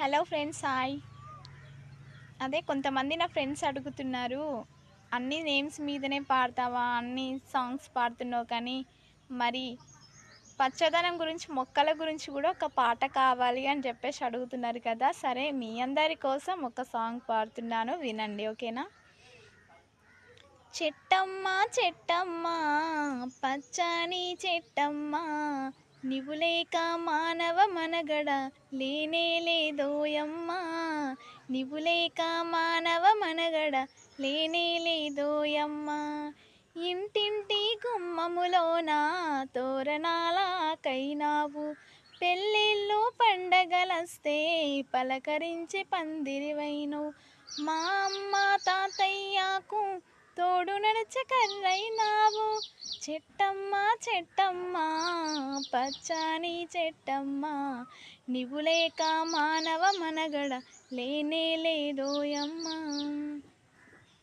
Hello friends hi. అదే కొంతమంది నా ఫ్రెండ్స్ అడుగుతున్నారు అన్ని నేమ్స్ మీదనే పాడతావా? అన్ని సాంగ్స్ పాడుతున్నావు కానీ మరి పచ్చదనం గురించి మొక్కల గురించి కూడా ఒక పాట కావాలి అని చెప్పేసి అడుగుతున్నారు కదా. సరే మీ అందరి కోసం ఒక సాంగ్ పాడుతున్నాను వినండి ఓకేనా? చెట్టమ్మ చెట్టమ్మ పచ్చని చెట్టమ్మ నీవు లేక మానవ మనగడ లేనే లేదోయమ్మా. నీవు లేక మానవ మనగడ లేనే లేదోయమ్మా. ఇంటింటి గుమ్మములోన తోరణాలకైనావు. పెళ్ళిళ్ళు పండగలస్తే పలకరించి పందిరివైను మా అమ్మ తాతయ్యకు తోడు నడచకర్రైనావు చెట్టమ్మ చెట్టమ్మ పచ్చని చెట్టమ్మ నీవు లేక మానవ మనగడ లేనే లేదోయమ్మ.